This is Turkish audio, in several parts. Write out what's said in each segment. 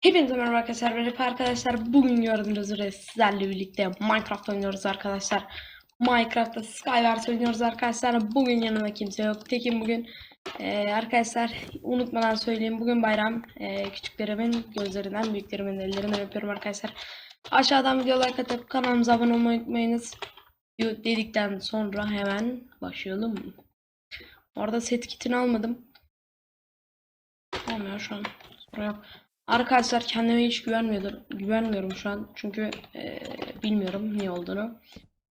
Hepinize merhaba arkadaşlar. Merhaba arkadaşlar. Bugün gördüğünüz üzere sizlerle birlikte Minecraft oynuyoruz arkadaşlar. Minecraft'ta Skywars oynuyoruz arkadaşlar. Bugün yanımda kimse yok. Tekim bugün. Ee, arkadaşlar unutmadan söyleyeyim. Bugün bayram. Ee, küçüklerimin gözlerinden, büyüklerimin ellerinden öpüyorum arkadaşlar. Aşağıdan video like atıp kanalımıza abone olmayı unutmayınız. Dedikten sonra hemen başlayalım. Orada set kitini almadım. Olmuyor şu an. Sorun yok. Arkadaşlar kendime hiç güvenmiyorum, güvenmiyorum şu an. Çünkü eee, bilmiyorum niye olduğunu.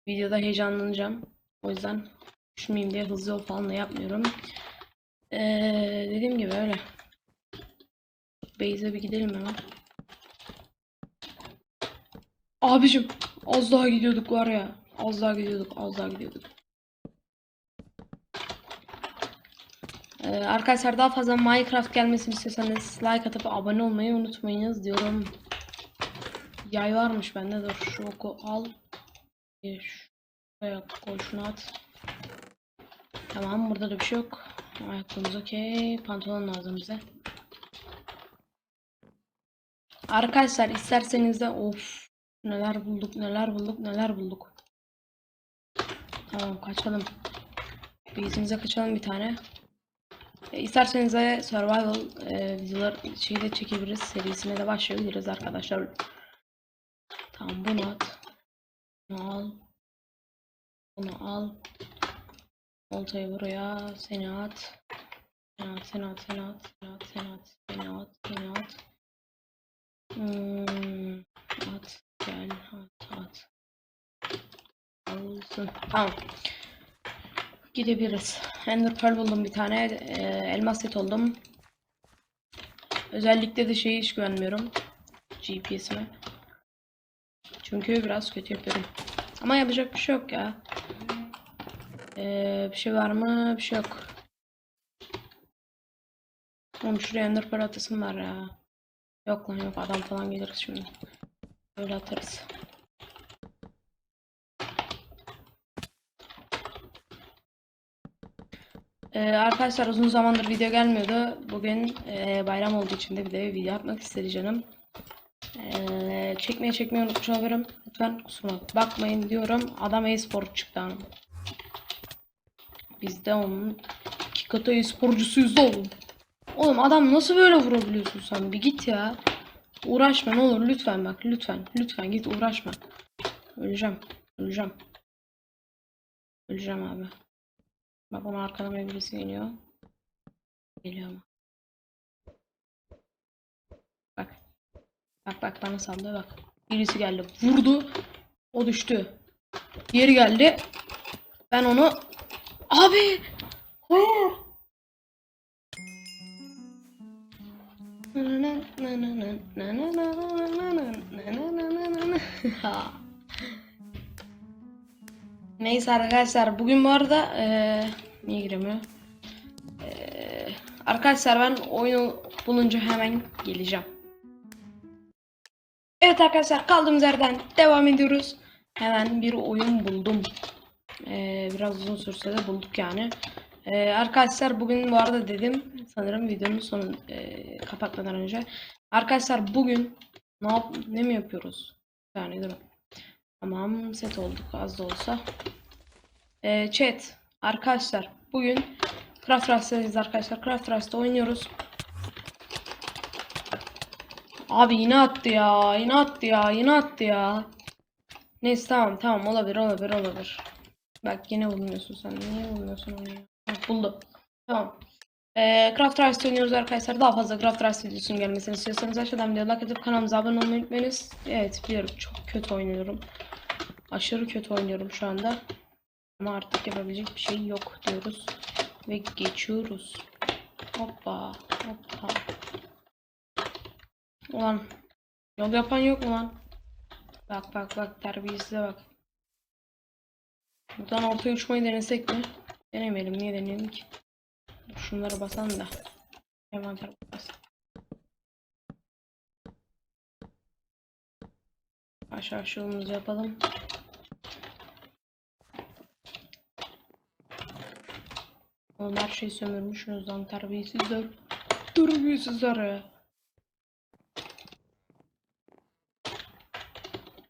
Videoda heyecanlanacağım. O yüzden düşmeyeyim diye hızlı yol falan da yapmıyorum. Eee, dediğim gibi öyle. Base'e bir gidelim hemen. Abicim az daha gidiyorduk var ya. Az daha gidiyorduk, az daha gidiyorduk. Ee, arkadaşlar daha fazla Minecraft gelmesini istiyorsanız like atıp abone olmayı unutmayınız diyorum. Yay varmış bende dur şu oku al. Şuraya koy şunu at. Tamam burada da bir şey yok. Ayakkabımız okey. Pantolon lazım bize. Arkadaşlar isterseniz de of neler bulduk neler bulduk neler bulduk. Tamam kaçalım. Base'imize kaçalım bir tane. E, de survival e, videolar şeyi de çekebiliriz. Serisine de başlayabiliriz arkadaşlar. Tamam bunu at. Bunu al. Bunu al. Oltayı buraya. Seni at. Seni at, seni at, seni at, seni at, seni at, seni at, seni at. Hmm, at, gel, at, at. Alsın. Tamam. Gidebiliriz. Ender Pearl buldum bir tane. Ee, elmas set oldum. Özellikle de şeyi hiç güvenmiyorum. GPS'ime. Çünkü biraz kötü yapıyorum. Ama yapacak bir şey yok ya. Ee, bir şey var mı? Bir şey yok. Oğlum şuraya Ender Pearl atasım var ya. Yok lan yok adam falan geliriz şimdi. Öyle atarız. Ee, arkadaşlar uzun zamandır video gelmiyordu. Bugün e, bayram olduğu için de bir de video yapmak istedi canım. Ee, çekmeye çekmeyi unutmuş olabilirim. Lütfen kusura bakmayın diyorum. Adam e-spor çıktı hanım. Biz de onun iki katı e-sporcusuyuz oğlum. Oğlum adam nasıl böyle vurabiliyorsun sen? Bir git ya. Uğraşma ne olur lütfen bak lütfen. Lütfen git uğraşma. Öleceğim. Öleceğim. Öleceğim abi. Bak ona arkadan bir birisi geliyor. Geliyor ama. Bak. Bak bak bana sallıyor bak. Birisi geldi. Vurdu. O düştü. Diğeri geldi. Ben onu... Abi! Hayır! Neyse arkadaşlar bugün bu arada eee niye giremiyor? Eee, arkadaşlar ben oyunu bulunca hemen geleceğim. Evet arkadaşlar kaldığımız yerden devam ediyoruz. Hemen bir oyun buldum. Eee, biraz uzun sürse de bulduk yani. Eee, arkadaşlar bugün bu arada dedim sanırım videonun sonu eee, kapatmadan önce. Arkadaşlar bugün ne yap ne mi yapıyoruz? Saniye durun. Tamam set olduk az da olsa. Ee, chat arkadaşlar bugün Craft Rust'tayız arkadaşlar. Craft Rust'ta oynuyoruz. Abi yine attı ya. Yine attı ya. Yine attı ya. Neyse tamam tamam olabilir olabilir olabilir. Bak yine bulmuyorsun sen. Niye bulmuyorsun onu ya? Heh, buldum. Tamam. Ee, Craft Rust oynuyoruz arkadaşlar. Daha fazla Craft Rust videosunun gelmesini istiyorsanız aşağıdan bir like atıp kanalımıza abone olmayı unutmayınız. Evet biliyorum çok kötü oynuyorum. Aşırı kötü oynuyorum şu anda. Ama artık yapabilecek bir şey yok diyoruz. Ve geçiyoruz. Hoppa hoppa. Ulan yol yapan yok mu lan? Bak bak bak terbiyesize bak. Buradan ortaya uçmayı denesek mi? Denemeyelim niye deneyelim ki? Şunları basan da. Envanter bas. Aşağı aşağımızı yapalım. Her şeyi sömürmüşsünüz lan terbiyesizler. Terbiyesizler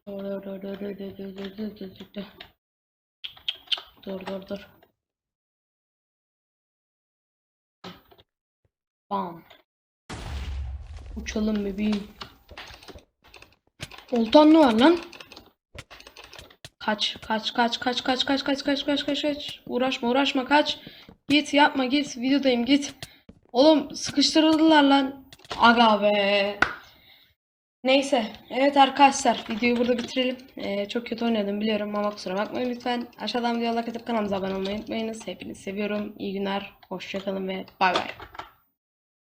dur dur dur dur dur dur dur dur dur. Dur dur dur. Bam. Uçalım bebeğim. Oltan ne var lan? Kaç kaç kaç kaç kaç kaç kaç kaç kaç kaç kaç. Uğraşma uğraşma kaç. Git yapma git videodayım git. Oğlum sıkıştırıldılar lan. Aga be. Neyse. Evet arkadaşlar videoyu burada bitirelim. Ee, çok kötü oynadım biliyorum ama kusura bakmayın lütfen. Aşağıdan videoya like atıp kanalımıza abone olmayı unutmayınız. Hepinizi seviyorum. İyi günler. Hoşçakalın ve bay bay.